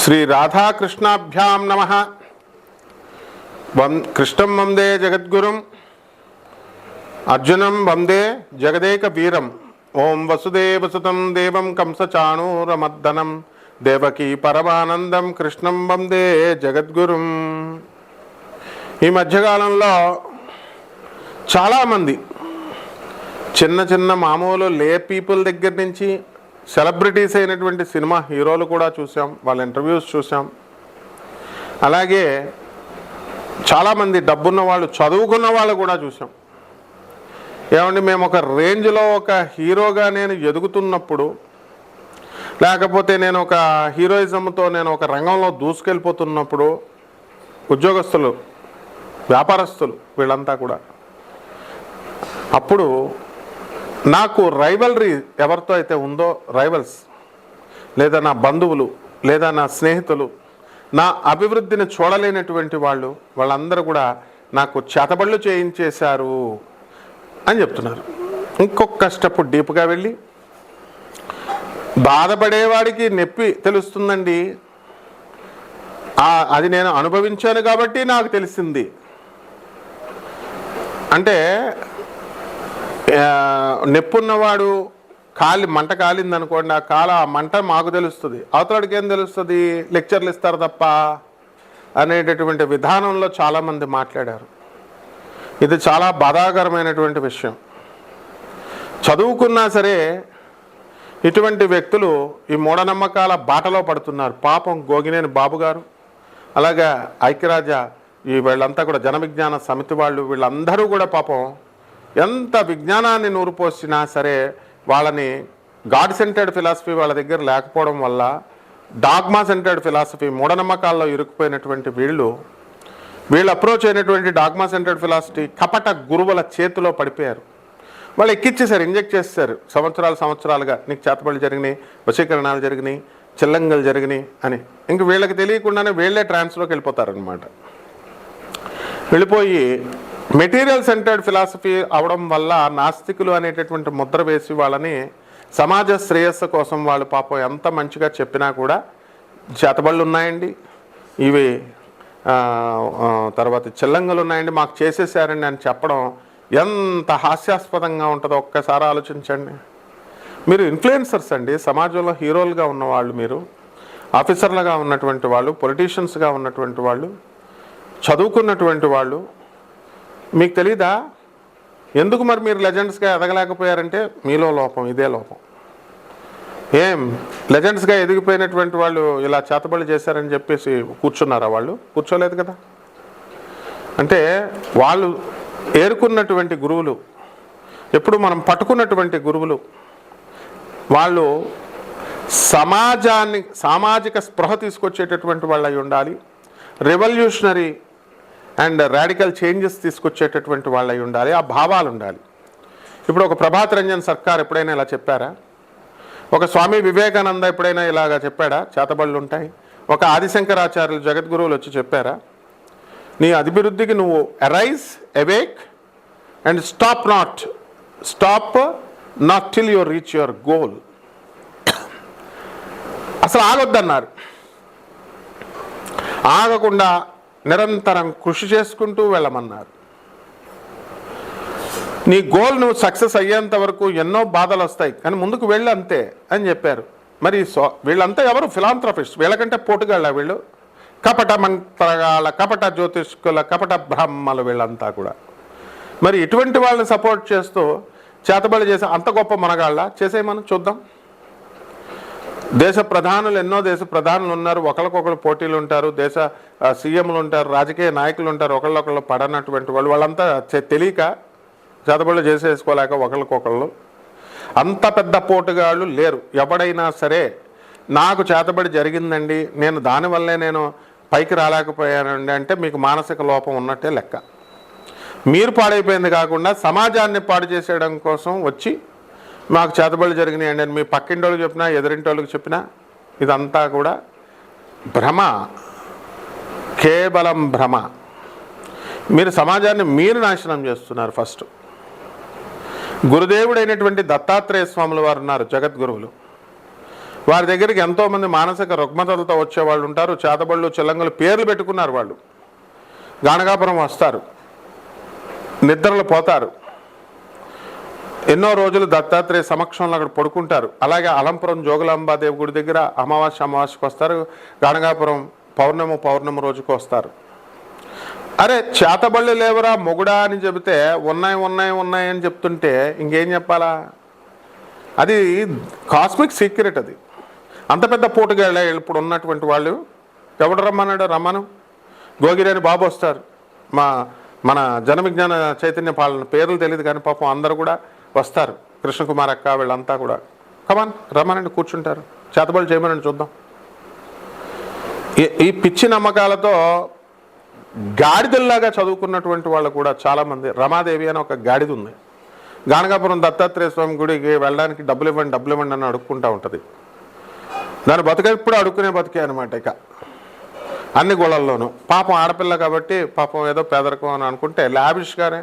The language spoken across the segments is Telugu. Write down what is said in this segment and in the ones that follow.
శ్రీ రాధాకృష్ణాభ్యాం నమ. వం కృష్ణం వందే జగద్గురుం అర్జునం వందే జగదేక వీరం ఓం వసుదేవసుతం దేవం కంసచాణూరమర్దనం దేవకీ పరమానందం కృష్ణం వందే జగద్గురుం. ఈ మధ్యకాలంలో చాలామంది చిన్న చిన్న మామూలు లే పీపుల్ దగ్గర నుంచి సెలబ్రిటీస్ అయినటువంటి సినిమా హీరోలు కూడా చూసాం వాళ్ళ ఇంటర్వ్యూస్ చూసాం. అలాగే చాలామంది డబ్బున్న వాళ్ళు చదువుకున్న వాళ్ళు కూడా చూసాం. ఏమండి మేము ఒక రేంజ్లో ఒక హీరోగా నేను ఎదుగుతున్నప్పుడు లేకపోతే నేను ఒక హీరోయిజంతో నేను ఒక రంగంలో దూసుకెళ్ళిపోతున్నప్పుడు ఉద్యోగస్తులు వ్యాపారస్తులు వీళ్ళంతా కూడా అప్పుడు నాకు రైవల్రీ ఎవరితో అయితే ఉందో రైవల్స్ లేదా నా బంధువులు లేదా నా స్నేహితులు నా అభివృద్ధిని చూడలేనటువంటి వాళ్ళు వాళ్ళందరూ కూడా నాకు చేతబళ్ళు చేయించేశారు అని చెప్తున్నారు. ఇంకొక స్టెప్ డీప్గా వెళ్ళి బాధపడేవాడికి నొప్పి తెలుస్తుందండి. అది నేను అనుభవించాను కాబట్టి నాకు తెలిసింది. అంటే నొప్పున్నవాడు కాలి మంట కాలిందనుకోండి ఆ కాల ఆ మంట మాకు తెలుస్తుంది. అవతలడికి ఏం తెలుస్తుంది? లెక్చర్లు ఇస్తారు తప్ప అనేటటువంటి విధానంలో చాలామంది మాట్లాడారు. ఇది చాలా బాధాకరమైనటువంటి విషయం. చదువుకున్నా సరే ఇటువంటి వ్యక్తులు ఈ మూఢనమ్మకాల బాటలో పడుతున్నారు. పాపం గోగినేని బాబు గారు అలాగే ఐక్యరాజ ఈ వీళ్ళంతా కూడా జనవిజ్ఞాన సమితి వాళ్ళు వీళ్ళందరూ కూడా పాపం ఎంత విజ్ఞానాన్ని నూరుపోసినా సరే వాళ్ళని గాడ్ సెంటర్డ్ ఫిలాసఫీ వాళ్ళ దగ్గర లేకపోవడం వల్ల డాగ్మా సెంటర్డ్ ఫిలాసఫీ మూఢనమ్మకాల్లో ఇరుక్కుపోయినటువంటి వీళ్ళు వీళ్ళు అప్రోచ్ అయినటువంటి డాగ్మా సెంటర్డ్ ఫిలాసఫీ కపట గురువుల చేతిలో పడిపోయారు. వాళ్ళు ఎక్కిచ్చేసారు ఇంజెక్ట్ చేస్తారు సంవత్సరాలు సంవత్సరాలుగా నీకు చేతబడులు జరిగినాయి వశీకరణాలు జరిగినాయి చిల్లంగలు జరిగినాయి అని. ఇంక వీళ్ళకి తెలియకుండానే వీళ్ళే ట్రాన్స్లోకి వెళ్ళిపోతారనమాట వెళ్ళిపోయి మెటీరియల్ సెంటర్డ్ ఫిలాసఫీ అవడం వల్ల నాస్తికులు అనేటటువంటి ముద్ర వేసి వాళ్ళని సమాజ శ్రేయస్సు కోసం వాళ్ళు పాపం ఎంత మంచిగా చెప్పినా కూడా చేతబళ్ళు ఉన్నాయండి. ఇవి తర్వాత చిల్లంగలు ఉన్నాయండి. మాకు చేసేసారండి అని చెప్పడం ఎంత హాస్యాస్పదంగా ఉంటుందో ఒక్కసారి ఆలోచించండి. మీరు ఇన్ఫ్లుయెన్సర్స్ అండి. సమాజంలో హీరోలుగా ఉన్నవాళ్ళు మీరు ఆఫీసర్లుగా ఉన్నటువంటి వాళ్ళు పొలిటీషియన్స్గా ఉన్నటువంటి వాళ్ళు చదువుకున్నటువంటి వాళ్ళు మీకు తెలీదా? ఎందుకు మరి మీరు లెజెండ్స్గా ఎదగలేకపోయారంటే మీలో లోపం ఇదే లోపం. ఏం? లెజెండ్స్గా ఎదిగిపోయినటువంటి వాళ్ళు ఇలా చేతబడి చేశారని చెప్పేసి కూర్చున్నారా వాళ్ళు? కూర్చోలేదు కదా. అంటే వాళ్ళు ఏరుకున్నటువంటి గురువులు ఎప్పుడు మనం పట్టుకున్నటువంటి గురువులు వాళ్ళు సమాజాన్ని సామాజిక స్పృహ తీసుకొచ్చేటటువంటి వాళ్ళు అయి ఉండాలి. రెవల్యూషనరీ అండ్ రాడికల్ చేంజెస్ తీసుకొచ్చేటటువంటి వాళ్ళు అయి ఉండాలి ఆ భావాలు ఉండాలి. ఇప్పుడు ఒక ప్రభాత్ రంజన్ సర్కార్ ఎప్పుడైనా ఇలా చెప్పారా? ఒక స్వామి వివేకానంద ఎప్పుడైనా ఇలాగా చెప్పాడా? చేతబళ్ళు ఉంటాయి. ఒక ఆదిశంకరాచార్యులు జగద్గురువులు వచ్చి చెప్పారా? నీ అభివృద్ధికి నువ్వు arise awake and stop not stop not till your reach your goal అసలు ఆగొద్దన్నారు. ఆగకుండా నిరంతరం కృషి చేసుకుంటూ వెళ్ళమన్నారు. నీ గోల్ నువ్వు సక్సెస్ అయ్యేంత వరకు ఎన్నో బాధలు వస్తాయి కానీ ముందుకు వెళ్ళి అంతే అని చెప్పారు. మరి సో వీళ్ళంతా ఎవరు? ఫిలాంథ్రఫిస్ట్ వీళ్ళకంటే పోటుగాళ్ళ వీళ్ళు? కపట మంత్రగాళ్ళ కపట జ్యోతిష్కుల కపట బ్రహ్మలు వీళ్ళంతా కూడా. మరి ఇటువంటి వాళ్ళని సపోర్ట్ చేస్తూ చేతబడి చేసే అంత గొప్ప మనగాళ్ళ? చేసేయమని చూద్దాం. దేశ ప్రధానులు ఎన్నో దేశ ప్రధానులు ఉన్నారు. ఒకరికొకరు పోటీలు ఉంటారు. దేశ సీఎంలు ఉంటారు. రాజకీయ నాయకులు ఉంటారు. ఒకళ్ళొకళ్ళు పడనటువంటి వాళ్ళు. వాళ్ళంతా తెలియక చదబడులు చేసేసుకోలేక ఒకరికొకళ్ళు అంత పెద్ద పోటుగాళ్ళు లేరు. ఎవడైనా సరే నాకు చేతబడి జరిగిందండి. నేను దానివల్లే నేను పైకి రాలేకపోయానండి అంటే మీకు మానసిక లోపం ఉన్నట్టే లెక్క. మీరు పాడైపోయింది కాకుండా సమాజాన్ని పాడు చేసేయడం కోసం వచ్చి మాకు చేతబడులు జరిగినాయండి అని మీ పక్కింటోళ్ళకి చెప్పినా ఎదురింటోళ్ళకి చెప్పినా ఇదంతా కూడా భ్రమ. కేవలం భ్రమ. మీరు సమాజాన్ని మీరు నాశనం చేస్తున్నారు ఫస్ట్. గురుదేవుడైనటువంటి దత్తాత్రేయ స్వాములు వారు ఉన్నారు జగద్గురువులు. వారి దగ్గరికి ఎంతోమంది మానసిక రుగ్మతలతో వచ్చేవాళ్ళు ఉంటారు చేతబళ్ళు చిల్లంగులు పేర్లు పెట్టుకున్నారు వాళ్ళు. గానగాపురం వస్తారు. నిద్రలు పోతారు. ఎన్నో రోజులు దత్తాత్రేయ సమక్షంలో అక్కడ పడుకుంటారు. అలాగే అలంపురం జోగులాంబాదేవి గుడి దగ్గర అమావాస్య అమావాస్యకు వస్తారు. గానగాపురం పౌర్ణమి పౌర్ణమి రోజుకు వస్తారు. అరే చేతబళ్ళు లేవరా మొగుడా అని చెబితే ఉన్నాయి ఉన్నాయి ఉన్నాయి అని చెప్తుంటే ఇంకేం చెప్పాలా? అది కాస్మిక్ సీక్రెట్ అది. అంత పెద్ద పోటుగాళ్ళ ఇప్పుడు ఉన్నటువంటి వాళ్ళు ఎవడు రమ్మన్నాడు? రమ్మను. గోగిరేని బాబు వస్తారు. మా మన జన విజ్ఞాన చైతన్య పాలన పేర్లు తెలియదు కానీ పాపం అందరూ కూడా వస్తారు. కృష్ణకుమార్ అక్క వీళ్ళంతా కూడా. కమాన్ రమ్మనండి కూర్చుంటారు. చేతబడులు చేయమనండి చూద్దాం. ఈ- ఈ పిచ్చి నమ్మకాలతో గాడిదల్లాగా చదువుకున్నటువంటి వాళ్ళు కూడా చాలామంది. రమాదేవి అని ఒక గాడిద ఉంది. గానగాపురం దత్తాత్రేయ స్వామి గుడికి వెళ్ళడానికి డబ్బులు ఇవ్వండి డబ్బులు ఇవ్వండి అని అడుక్కుంటా ఉంటుంది. దాని బతుక ఎప్పుడు అడుక్కునే బతికే అనమాట ఇక. అన్ని గోళల్లోనూ. పాపం ఆడపిల్ల కాబట్టి పాపం ఏదో పేదరికం అని అనుకుంటే లావిష్గానే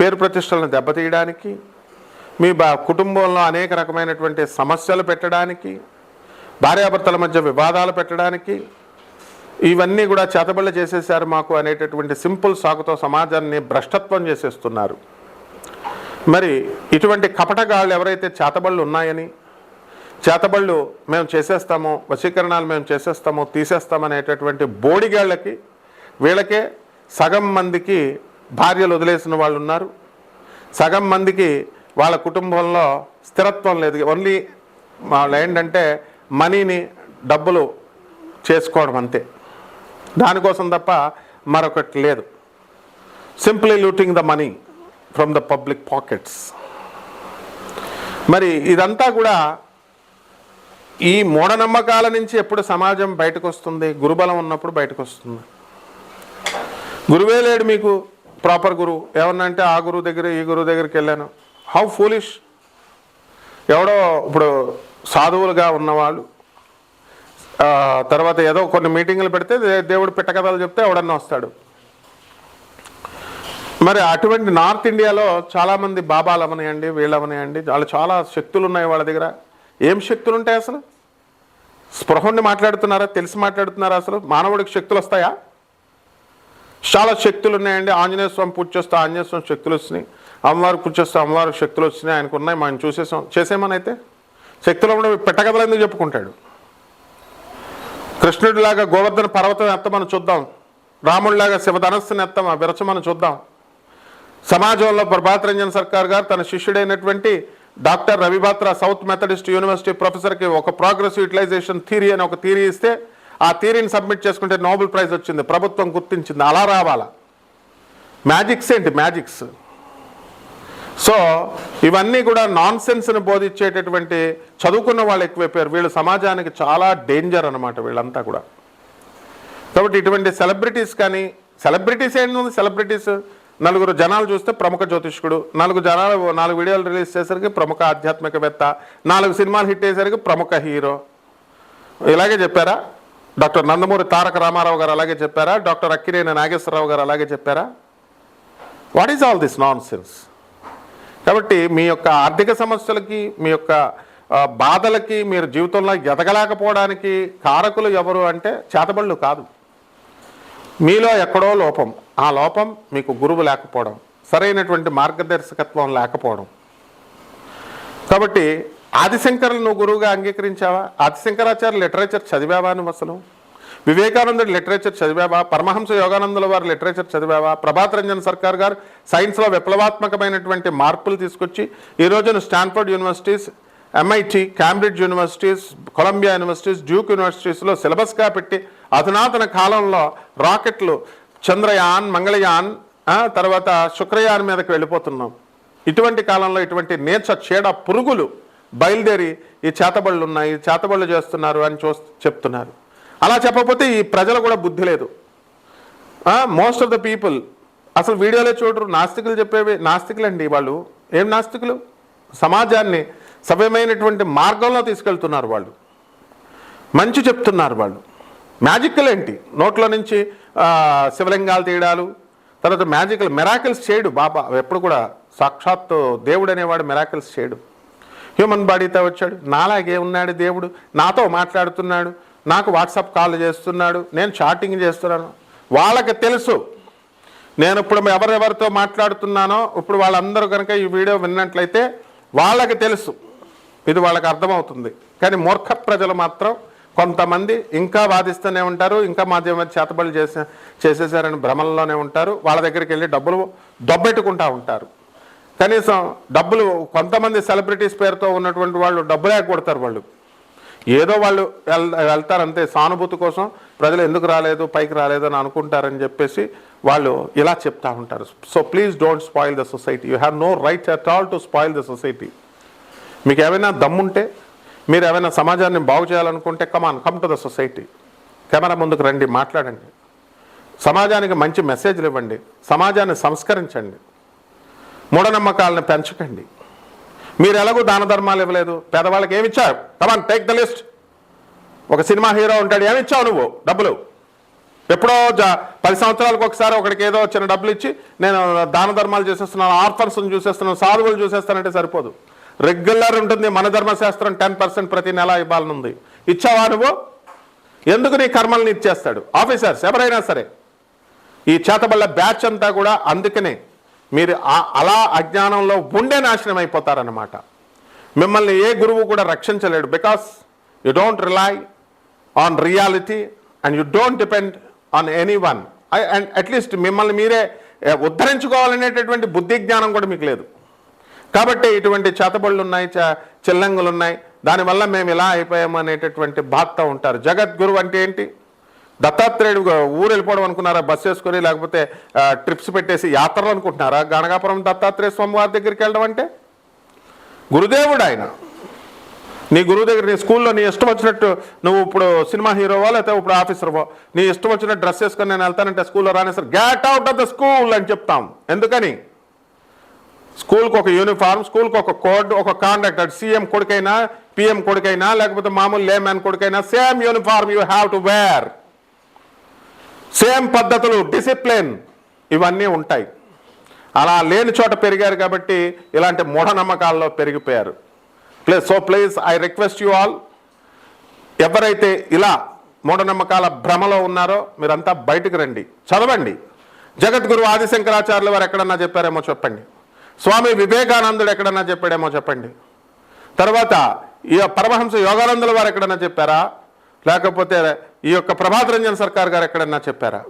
పేరు ప్రతిష్టలను దెబ్బతీయడానికి మీ బా కుటుంబంలో అనేక రకమైనటువంటి సమస్యలు పెట్టడానికి భార్యాభర్తల మధ్య వివాదాలు పెట్టడానికి ఇవన్నీ కూడా చేతబళ్ళు చేసేసారు మాకు అనేటటువంటి సింపుల్ సాకుతో సమాజాన్ని భ్రష్టత్వం చేసేస్తున్నారు. మరి ఇటువంటి కపటగాళ్ళు ఎవరైతే చేతబళ్ళు ఉన్నాయని చేతబళ్ళు మేము చేసేస్తాము వశీకరణాలు మేము చేసేస్తాము తీసేస్తామనేటటువంటి బోడిగాళ్ళకి వీళ్ళకే సగం మందికి భార్యలు వదిలేసిన వాళ్ళు ఉన్నారు. సగం మందికి వాళ్ళ కుటుంబంలో స్థిరత్వం లేదు. ఓన్లీ వాళ్ళు ఏంటంటే మనీని డబ్బులు చేసుకోవడం అంతే. దానికోసం తప్ప మరొకటి లేదు. Simply looting the money from the public pockets. మరి ఇదంతా కూడా ఈ మూఢనమ్మకాల నుంచి ఎప్పుడు సమాజం బయటకు వస్తుంది గురుబలం ఉన్నప్పుడు బయటకు వస్తుంది గురువే లేడు మీకు. ప్రాపర్ గురువు. ఏమన్నా అంటే ఆ గురువు దగ్గర ఈ గురువు దగ్గరికి వెళ్ళాను. హౌ ఫూలిష్ ఎవడో ఇప్పుడు సాధువులుగా ఉన్నవాళ్ళు. తర్వాత ఏదో కొన్ని మీటింగులు పెడితే దేవుడు పిట్టకథలు చెప్తే ఎవడన్నా వస్తాడు. మరి అటువంటి నార్త్ ఇండియాలో చాలామంది బాబాలు అవనాయండి వీళ్ళు అవనాయండి వాళ్ళు చాలా శక్తులు ఉన్నాయి వాళ్ళ దగ్గర. ఏం శక్తులు ఉంటాయి అసలు స్పృహండి మాట్లాడుతున్నారా? తెలిసి మాట్లాడుతున్నారా అసలు? మానవుడికి శక్తులు వస్తాయా? చాలా శక్తులు ఉన్నాయండి. ఆంజనేయ స్వామి పూజ చేస్తే ఆంజనేయ స్వామి శక్తులు వచ్చినాయి. అమ్మవారు పూజ చేస్తే అమ్మవారికి శక్తులు వచ్చినాయి ఆయనకు ఉన్నాయి మనం చూసేసాం. చేసేమని అయితే శక్తులు కూడా పెట్టగదలు ఎందుకు చెప్పుకుంటాడు? కృష్ణుడిలాగా గోవర్ధన పర్వతం ఎత్తమని చూద్దాం. రాముడిలాగా శివధనస్సుని ఎత్తమా విరచమని చూద్దాం. సమాజంలో ప్రభాత్ రంజన్ సర్కార్ గారు తన శిష్యుడైనటువంటి doctor Ravi Batra south methodist university ప్రొఫెసర్కి ఒక ప్రోగ్రెస్ యూటిలైజేషన్ థియరీ అని ఒక థియరీ ఇస్తే ఆ థీరీని సబ్మిట్ చేసుకుంటే నోబెల్ ప్రైజ్ వచ్చింది. ప్రభుత్వం గుర్తించింది. అలా రావాలా? మ్యాజిక్స్ ఏంటి? మ్యాజిక్స్ సో ఇవన్నీ కూడా నాన్ సెన్స్ని బోధించేటటువంటి చదువుకున్న వాళ్ళు ఎక్కువైపోయారు. వీళ్ళు సమాజానికి చాలా డేంజర్ అనమాట వీళ్ళంతా కూడా. కాబట్టి ఇటువంటి సెలబ్రిటీస్ కానీ సెలబ్రిటీస్ ఏంటి సెలబ్రిటీస్ నలుగురు జనాలు చూస్తే ప్రముఖ జ్యోతిష్కుడు నాలుగు జనాలు నాలుగు వీడియోలు రిలీజ్ చేసరికి ప్రముఖ ఆధ్యాత్మికవేత్త నాలుగు సినిమాలు హిట్ అయ్యేసరికి ప్రముఖ హీరో. ఇలాగే చెప్పారా? డాక్టర్ నందమూరి తారక రామారావు గారు అలాగే చెప్పారా? డాక్టర్ అక్కినేని నాగేశ్వరరావు గారు అలాగే చెప్పారా? What is all this nonsense కాబట్టి మీ యొక్క ఆర్థిక సమస్యలకి మీ యొక్క బాధలకి మీరు జీవితంలో ఎదగలేకపోవడానికి కారకులు ఎవరు అంటే చేతబళ్ళు కాదు. మీలో ఎక్కడో లోపం. ఆ లోపం మీకు గురువు లేకపోవడం సరైనటువంటి మార్గదర్శకత్వం లేకపోవడం. కాబట్టి ఆదిశంకరులు నువ్వు గురువుగా అంగీకరించావా? ఆదిశంకరాచార్య లిటరేచర్ చదివావా నువ్వు అసలు? వివేకానందుడు లిటరేచర్ చదివావా? పరమహంస యోగానందుల వారి లిటరేచర్ చదివావా? ప్రభాత్ రంజన్ సర్కార్ గారు సైన్స్లో విప్లవాత్మకమైనటువంటి మార్పులు తీసుకొచ్చి ఈ రోజున Stanford universities MIT Cambridge universities Columbia universities Duke యూనివర్సిటీస్లో సిలబస్గా పెట్టి అధునాతన కాలంలో రాకెట్లు చంద్రయాన్ మంగళయాన్ తర్వాత శుక్రయాన్ మీదకి వెళ్ళిపోతున్నాం. ఇటువంటి కాలంలో ఇటువంటి నేచ చీడ పురుగులు బయలుదేరి ఈ చేతబళ్ళు ఉన్నాయి ఈ చేతబళ్ళు చేస్తున్నారు అని చూ చెప్తున్నారు. అలా చెప్పకపోతే ఈ ప్రజలు కూడా బుద్ధి లేదు. మోస్ట్ ఆఫ్ ద పీపుల్ అసలు వీడియోలో చూడరు నాస్తికులు చెప్పేవి నాస్తికులండి వాళ్ళు. ఏం నాస్తికులు? సమాజాన్ని సవ్యమైనటువంటి మార్గంలో తీసుకెళ్తున్నారు వాళ్ళు. మంచి చెప్తున్నారు వాళ్ళు. మ్యాజిక్లు ఏంటి? నోట్లో నుంచి శివలింగాలు తీయడాలు తర్వాత మ్యాజికల్ మెరాకిల్స్ చేయడు బాబా. ఎప్పుడు కూడా సాక్షాత్తు దేవుడు అనేవాడు మెరాకిల్స్ చేయడు. హ్యూమన్ బాడీతో వచ్చాడు. నాలాగే ఉన్నాడు దేవుడు. నాతో మాట్లాడుతున్నాడు. నాకు వాట్సాప్ కాల్ చేస్తున్నాడు. నేను చాటింగ్ చేస్తున్నాను. వాళ్ళకి తెలుసు. నేను ఇప్పుడు ఎవరెవరితో మాట్లాడుతున్నానో ఇప్పుడు వాళ్ళందరూ కనుక ఈ వీడియో విన్నట్లయితే వాళ్ళకి తెలుసు. ఇది వాళ్ళకి అర్థమవుతుంది. కానీ మూర్ఖ ప్రజలు మాత్రం కొంతమంది ఇంకా వాదిస్తూనే ఉంటారు ఇంకా మాధ్యమ చేతబడులు చేసే చేసేసారని భ్రమల్లోనే ఉంటారు. వాళ్ళ దగ్గరికి వెళ్ళి డబ్బులు దొబ్బెట్టుకుంటూ ఉంటారు. కనీసం డబ్బులు కొంతమంది సెలబ్రిటీస్ పేరుతో ఉన్నటువంటి వాళ్ళు డబ్బులే కొడతారు వాళ్ళు. ఏదో వాళ్ళు వెళ్తారంతే వెళ్తారు అంతే సానుభూతి కోసం ప్రజలు ఎందుకు రాలేదు పైకి రాలేదు అని అనుకుంటారని చెప్పేసి వాళ్ళు ఇలా చెప్తా ఉంటారు. So please don't spoil the society you have no right at all to spoil the society మీకు ఏమైనా దమ్ముంటే మీరు ఏమైనా సమాజాన్ని బాగు చేయాలనుకుంటే come on come to the society camera ముందుకు రండి మాట్లాడండి. సమాజానికి మంచి మెసేజ్లు ఇవ్వండి. సమాజాన్ని సంస్కరించండి. మూఢనమ్మకాలను పెంచకండి. మీరు ఎలాగో దాన ధర్మాలు ఇవ్వలేదు. పేదవాళ్ళకి ఏమి ఇచ్చారు come on take the list ఒక సినిమా హీరో ఉంటాడు ఏమి ఇచ్చావు నువ్వు? డబ్బులు. ఎప్పుడో పది సంవత్సరాలకు ఒకసారి ఒకడికి ఏదో చిన్న డబ్బులు ఇచ్చి నేను దాన ధర్మాలు చేసేస్తున్నాను ఆర్ఫర్స్ని చూసేస్తున్నాను సాధువులు చూసేస్తానంటే సరిపోదు. రెగ్యులర్ ఉంటుంది మన ధర్మశాస్త్రం టెన్ పర్సెంట్ ప్రతి నెల ఇవ్వాలనుంది. ఇచ్చావా నువ్వు? ఎందుకు నీ కర్మల్ని ఇచ్చేస్తాడు? ఆఫీసర్స్ ఎవరైనా సరే. ఈ చేతబళ్ళ బ్యాచ్ అంతా కూడా అందుకనే మీరు అలా అజ్ఞానంలో ఉండే నాశనం అయిపోతారన్నమాట. మిమ్మల్ని ఏ గురువు కూడా రక్షించలేడు. Because you don't rely on reality and you don't depend on anyone and at least మిమ్మల్ని మీరే ఉద్ధరించుకోవాలనేటటువంటి బుద్ధి జ్ఞానం కూడా మీకు లేదు. కాబట్టి ఇటువంటి చేతబళ్ళు ఉన్నాయి చ- చిల్లంగులు ఉన్నాయి దానివల్ల మేము ఇలా అయిపోయాము అనేటటువంటి బాధతో ఉంటారు. జగద్గురు అంటే ఏంటి? దత్తాత్రేయుడు ఊరు వెళ్ళిపోవడం అనుకున్నారా? బస్ వేసుకొని లేకపోతే ట్రిప్స్ పెట్టేసి యాత్రలు అనుకుంటున్నారా? గణగాపురం దత్తాత్రేయ స్వామి వారి దగ్గరికి వెళ్ళడం అంటే? గురుదేవుడు ఆయన. నీ గురువు దగ్గర నీ స్కూల్లో నీ ఇష్టం వచ్చినట్టు నువ్వు ఇప్పుడు సినిమా హీరోవా లేకపోతే ఇప్పుడు ఆఫీసర్వో? నీ ఇష్టం వచ్చినట్టు డ్రెస్ వేసుకొని నేను వెళ్తానంటే స్కూల్లో రానేసరి get out of the school అని చెప్తాం. ఎందుకని? స్కూల్కి ఒక యూనిఫామ్ స్కూల్కి ఒక కోడ్ ఒక కాండక్ట్ అటు సీఎం కొడుకైనా పిఎం కొడుకైనా లేకపోతే మామూలు లేమ్యాన్ కొడుకైనా same uniform you have to wear same పద్ధతులు డిసిప్లిన్ ఇవన్నీ ఉంటాయి. అలా లేని చోట పెరిగారు కాబట్టి ఇలాంటి మూఢనమ్మకాల్లో పెరిగిపోయారు. Please so please I request you all ఎవరైతే ఇలా మూఢనమ్మకాల భ్రమలో ఉన్నారో మీరంతా బయటకు రండి. చదవండి. జగద్గురు ఆదిశంకరాచార్యులు వారు ఎక్కడన్నా చెప్పారేమో చెప్పండి. స్వామి వివేకానందుడు ఎక్కడన్నా చెప్పాడేమో చెప్పండి. తర్వాత ఈ పరమహంస యోగానందుల వారు ఎక్కడన్నా చెప్పారా? లేకపోతే ఈ యొక్క ప్రభాత్ రంజన్ సర్కార్ గారు ఎక్కడన్నా చెప్పారా?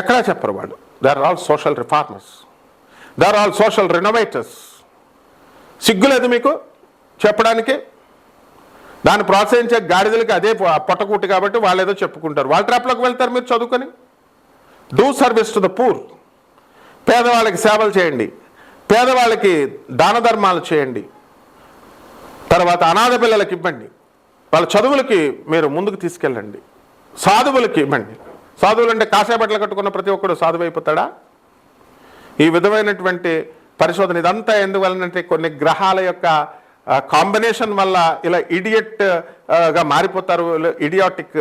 ఎక్కడా చెప్పరు వాళ్ళు. They are all social reformers they are all social renovators సిగ్గులేదు మీకు చెప్పడానికి? దాన్ని ప్రోత్సహించే గాడిదలకి అదే పొట్టకూటి కాబట్టి వాళ్ళు ఏదో చెప్పుకుంటారు. వాళ్ళ ట్రాప్లోకి వెళ్తారు మీరు చదువుకొని? Do service to the poor పేదవాళ్ళకి సేవలు చేయండి. పేదవాళ్ళకి దాన ధర్మాలు చేయండి. తర్వాత అనాథ పిల్లలకి ఇవ్వండి. వాళ్ళ చదువులకి మీరు ముందుకు తీసుకెళ్ళండి. సాధువులకి ఇవ్వండి. సాధువులు అంటే కాషాయ కట్టుకున్న ప్రతి ఒక్కడు సాధువు అయిపోతాడా? ఈ విధమైనటువంటి పరిశోధన ఇదంతా ఎందువలనంటే కొన్ని గ్రహాల యొక్క కాంబినేషన్ వల్ల ఇలా ఇడియట్గా మారిపోతారు. ఇడియాటిక్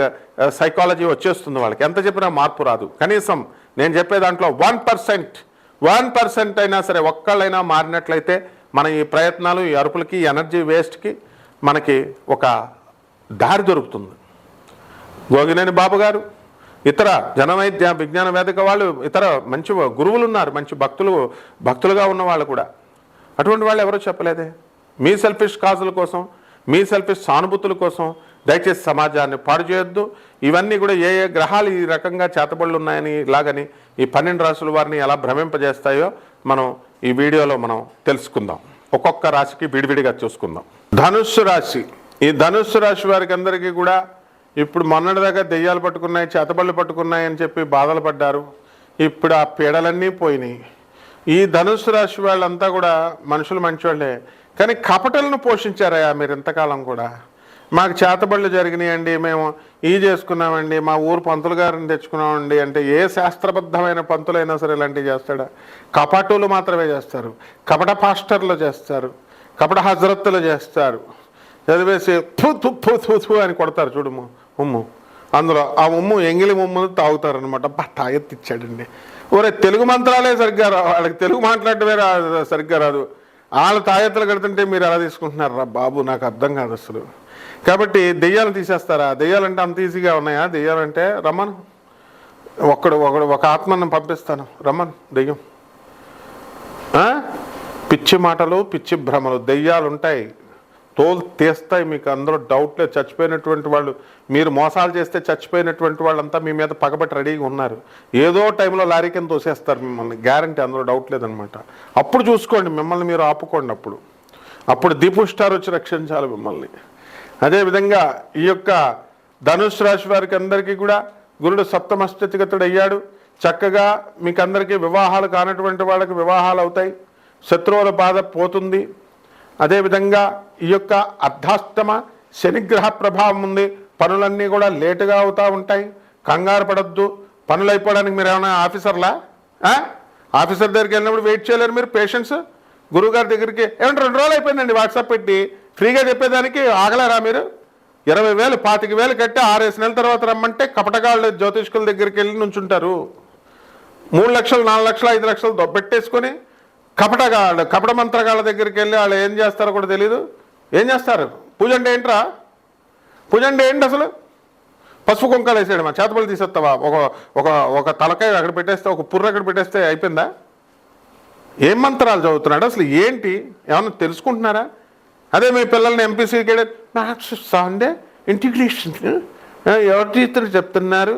సైకాలజీ వచ్చేస్తుంది వాళ్ళకి. ఎంత చెప్పినా మార్పు రాదు. కనీసం నేను చెప్పే దాంట్లో వన్ పర్సెంట్ వన్ పర్సెంట్ అయినా సరే ఒక్కళ్ళైనా మారినట్లయితే మన ఈ ప్రయత్నాలు ఈ అరుపులకి ఈ ఎనర్జీ వేస్ట్కి మనకి ఒక దారి దొరుకుతుంది. గోగినేని బాబు గారు ఇతర జనవైద్య విజ్ఞాన వేదిక వాళ్ళు ఇతర మంచి గురువులు ఉన్నారు మంచి భక్తులు భక్తులుగా ఉన్న వాళ్ళు కూడా. అటువంటి వాళ్ళు ఎవరో చెప్పలేదే? మీ సెల్ఫిష్ కాజుల కోసం మీ సెల్ఫిష్ సానుభూతుల కోసం దయచేసి సమాజాన్ని పాడు చేయొద్దు. ఇవన్నీ కూడా ఏ ఏ గ్రహాలు ఈ రకంగా చేతబడులు ఉన్నాయని ఇలాగని ఈ పన్నెండు రాసుల వారిని ఎలా భ్రమింపజేస్తాయో మనం ఈ వీడియోలో మనం తెలుసుకుందాం. ఒక్కొక్క రాశికి విడివిడిగా చూసుకుందాం. ధనుస్సు రాశి. ఈ ధనుస్సు రాశి వారికి అందరికీ కూడా ఇప్పుడు మొన్నటిదాకా దెయ్యాలు పట్టుకున్నాయి చేతబళ్ళు పట్టుకున్నాయి అని చెప్పి బాధలు పడ్డారు. ఇప్పుడు ఆ పీడలన్నీ పోయినాయి. ఈ ధనుస్సు రాశి వాళ్ళంతా కూడా మనుషులు మంచివాళ్ళే కానీ కపటలను పోషించారయ్యా మీరు ఇంతకాలం కూడా. మాకు చేతబళ్ళు జరిగినాయండి మేము ఈ చేసుకున్నామండి మా ఊరు పంతులు గారిని తెచ్చుకున్నామండి అంటే ఏ శాస్త్రబద్ధమైన పంతులైనా సరే ఇలాంటివి చేస్తాడా? కపటులు మాత్రమే చేస్తారు. కపట పాస్టర్లు చేస్తారు. కపట హజరత్తులు చేస్తారు. చదివేసి థు థు థు థు థు అని కొడతారు చూడుము ఉమ్ము. అందులో ఆ ఉమ్ము ఎంగిలి ఉమ్మును తాగుతారనమాట బా తాగెత్తిచ్చాడండి. ఒరే తెలుగు మంత్రాలే సరిగ్గా రా వాళ్ళకి తెలుగు మాట్లాడటమే రా సరిగ్గా రాదు. వాళ్ళ తాయెత్తులు కడుతుంటే మీరు ఎలా తీసుకుంటున్నారు రా బాబు? నాకు అర్థం కాదు అసలు. కాబట్టి దెయ్యాలు తీసేస్తారా? దెయ్యాలంటే అంత ఈజీగా ఉన్నాయా? దెయ్యాలంటే రమ్మను ఒక్కడు ఒకడు ఒక ఆత్మను పంపిస్తాను. రమ్మను దెయ్యం. పిచ్చి మాటలు పిచ్చి భ్రమలు దెయ్యాలు ఉంటాయి తోలు తీస్తాయి మీకు అందరూ. డౌట్లే చచ్చిపోయినటువంటి వాళ్ళు. మీరు మోసాలు చేస్తే చచ్చిపోయినటువంటి వాళ్ళంతా మీ మీద పగబట్టి రెడీగా ఉన్నారు. ఏదో టైంలో లారీ కింద తోసేస్తారు మిమ్మల్ని. గ్యారంటీ అందులో డౌట్ లేదనమాట. అప్పుడు చూసుకోండి మిమ్మల్ని మీరు ఆపుకోండి అప్పుడు. అప్పుడు దీపు స్టార్ వచ్చి రక్షించాలి మిమ్మల్ని. అదేవిధంగా ఈ యొక్క ధనుష్ రాశి వారికి అందరికీ కూడా గురుడు సప్తమస్థితిగతుడు అయ్యాడు. చక్కగా మీకు అందరికీ వివాహాలు కానటువంటి వాళ్ళకి వివాహాలు అవుతాయి. శత్రువుల బాధ పోతుంది. అదేవిధంగా ఈ యొక్క అర్ధాష్టమ శనిగ్రహ ప్రభావం ఉంది. పనులన్నీ కూడా లేటుగా అవుతూ ఉంటాయి. కంగారు పడద్దు. పనులు అయిపోవడానికి మీరు ఏమైనా ఆఫీసర్లా? ఆఫీసర్ దగ్గరికి వెళ్ళినప్పుడు వెయిట్ చేయలేరు మీరు? పేషెంట్స్? గురువుగారి దగ్గరికి ఏమంటే రెండు రోజులు అయిపోయిందండి వాట్సాప్ పెట్టి. ఫ్రీగా చెప్పేదానికి ఆగలేరా మీరు? ఇరవై వేలు పాతిక వేలు కట్టి ఆరేసి నెలల తర్వాత రమ్మంటే కపటగాళ్ళు జ్యోతిష్కుల దగ్గరికి వెళ్ళి నుంచుంటారు. మూడు లక్షలు నాలుగు లక్షలు ఐదు లక్షలు దొబ్బెట్టేసుకొని కపటగాళ్ళు కపట మంత్రగాళ్ళ దగ్గరికి వెళ్ళి వాళ్ళు ఏం చేస్తారో కూడా తెలీదు. ఏం చేస్తారు? పూజ అంటే ఏంట్రా? పూజ అంటే ఏంటి అసలు? పసుపు కుంకాలు వేసాడు మా చేతబడి తీసేస్తావా? ఒక ఒక ఒక తలకాయ అక్కడ పెట్టేస్తే ఒక పుర్ర అక్కడ పెట్టేస్తే అయిపోయిందా? ఏం మంత్రాలు చదువుతున్నాడు అసలు? ఏంటి? ఏమన్నా తెలుసుకుంటున్నారా? అదే మీ పిల్లల్ని ఎంపీసీకి మ్యాథ్స్ సండే ఇంటిగ్రేషన్ ఎవరి టీచర్ చెప్తున్నారు?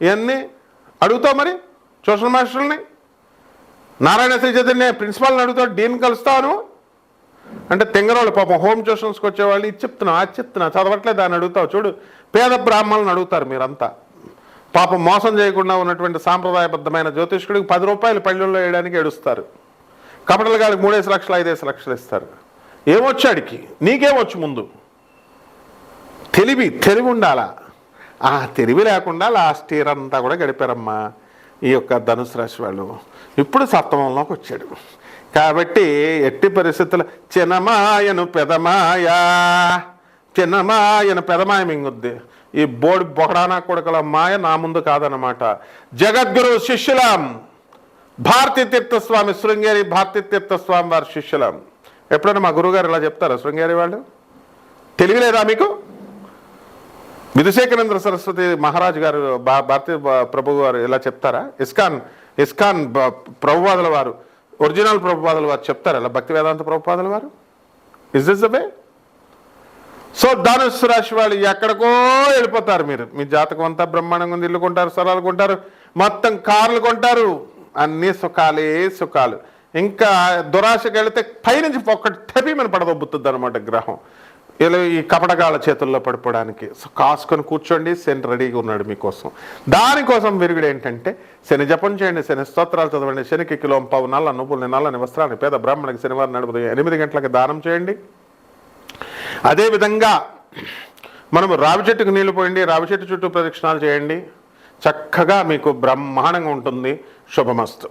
ఇవన్నీ అడుగుతావు మరి? ట్యూషన్ మాస్టర్ని నారాయణ శ్రీ చైతన్య ప్రిన్సిపాల్ని అడుగుతాడు డీన్ కలుస్తాను. అంటే తెంగరోళ్ళు పాపం హోమ్ ట్యూషన్స్కి వచ్చేవాళ్ళు ఇది చెప్తున్నా అది చెప్తున్నా చదవట్లేదు దాన్ని అడుగుతావు చూడు. పేద బ్రాహ్మణులను అడుగుతారు మీరంతా. పాపం మోసం చేయకుండా ఉన్నటువంటి సాంప్రదాయబద్ధమైన జ్యోతిష్కుడికి పది రూపాయలు పళ్ళెల్లో వేయడానికి ఏడుస్తారు. కపటల గారికి మూడేసి లక్షలు ఐదేసి లక్షలు ఇస్తారు. ఏమొచ్చాడికి నీకేమొచ్చు ముందు? తెలివి తెలివి ఉండాలా? ఆ తెలివి లేకుండా లాస్ట్ ఇయర్ అంతా కూడా గడిపారమ్మా. ఈ యొక్క ధనుసు రాశి వాళ్ళు. ఇప్పుడు సప్తమంలోకి వచ్చాడు. కాబట్టి ఎట్టి పరిస్థితులు చిన్నమాయను పెదమాయా చిన్నమాయను పెదమాయ మింగుద్ది. ఈ బోడి బొకడానా కొడుకుల మాయ నా ముందు కాదనమాట జగద్గురు శిష్యులం భారతీ తీర్థస్వామి శృంగేరి భారతీ తీర్థస్వామి వారి శిష్యులం. ఎప్పుడైనా మా గురుగారు ఇలా చెప్తారా శృంగేరి వాళ్ళు? తెలివిలేదా మీకు? విధుశేఖరేంద్ర సరస్వతి మహారాజ్ గారు భా భారతీయ ప్రభు గారు ఇలా చెప్తారా? ఇస్కాన్ ఇస్కాన్ బ- ప్రభుపాదుల వారు ఒరిజినల్ ప్రభుపాదుల వారు చెప్తారా? ఇలా భక్తి వేదాంత ప్రభుపాదుల వారు? Is this the way so ధనుస్సు రాశి వాళ్ళు ఎక్కడికో వెళ్ళిపోతారు మీరు. మీ జాతకం అంతా బ్రహ్మాండంగా ఉంది. ఇల్లు కొంటారు స్థలాలు కొంటారు మొత్తం కార్లు కొంటారు. అన్ని సుఖాలే సుఖాలు. ఇంకా దురాశకి వెళితే పైనుంచి ఒక్కటి మన పడదొబ్బుతుంది అనమాట గ్రహం. ఇలా ఈ కపటగాళ్ళ చేతుల్లో పడిపోవడానికి. కాసుకొని కూర్చోండి శని రెడీగా ఉన్నాడు మీకోసం. దానికోసం విరుగుడు ఏంటంటే శని జపం చేయండి శని స్తోత్రాలు చదవండి శనికి కిలోం పావు నల్ల నువ్వుల్ని నల్లని వస్త్రాన్ని పేద బ్రాహ్మణికి శనివారం నడుపు ఎనిమిది గంటలకు దానం చేయండి. అదేవిధంగా మనము రావి చెట్టుకు నీళ్ళు పోయండి రావి చెట్టు చుట్టూ ప్రదక్షిణాలు చేయండి. చక్కగా మీకు బ్రహ్మాండంగా ఉంటుంది. శుభమస్తు.